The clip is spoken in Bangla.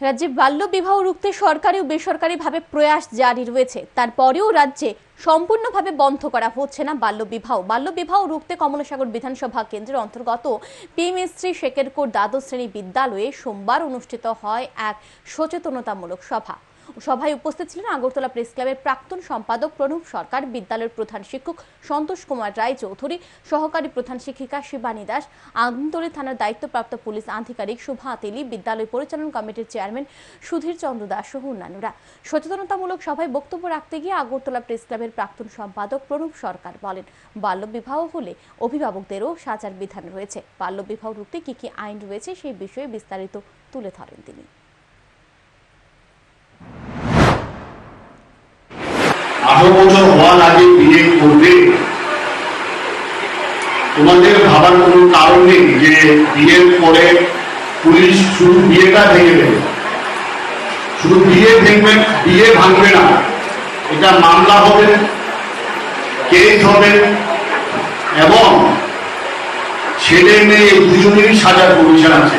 রাজ্যে বাল্য বিবাহ রুখতে সরকারি ও বেসরকারিভাবে প্রয়াস জারি রয়েছে। তারপরেও রাজ্যে সম্পূর্ণভাবে বন্ধ করা হচ্ছে না বাল্য বিবাহ। বাল্য বিবাহ রুখতে কমলাসাগর বিধানসভা কেন্দ্রের অন্তর্গত পিএমএসসি শেকেরকোট দ্বাদশ শ্রেণি বিদ্যালয়ে সোমবার অনুষ্ঠিত হয় এক সচেতনতামূলক সভা। সভায় উপস্থিত ছিলেন আগরতলা প্রেস ক্লাবের প্রাক্তন সম্পাদক প্রণব সরকার, বিদ্যালয়ের প্রধান শিক্ষক সন্তোষ কুমার রায় চৌধুরী, সহকারী প্রধান শিক্ষিকা শিবানী দাস আমতলী থানার দায়িত্বপ্রাপ্ত পুলিশ আধিকারিক শুভা তেলি বিদ্যালয় পরিচালন কমিটির চেয়ারম্যান সুধীর চন্দ্র দাস সহ অন্যান্যরা। সচেতনতামূলক সভায় বক্তব্য রাখতে গিয়ে আগরতলা প্রেস ক্লাবের প্রাক্তন সম্পাদক প্রণব সরকার বলেন বাল্যবিবাহ হলে অভিভাবকদেরও সাজার বিধান রয়েছে। বাল্যবিবাহ রুখতে কি কি আইন রয়েছে সেই বিষয়ে বিস্তারিত তুলে ধরেন তিনি। আঠারো বছর হওয়ার আগে বিয়ে করবে। তোমাদের ভাবার কোনো কারণ নেই যে বিয়ের পরে পুলিশ শুধু বিয়েটা ভেঙে দেবে শুধু বিয়ে ভেঙবে বিয়ে ভাঙবে না। এটা মামলা হবে, কেস হবে, এবং ছেলে মেয়ে দুজনেরই সাজা কমিশন আছে।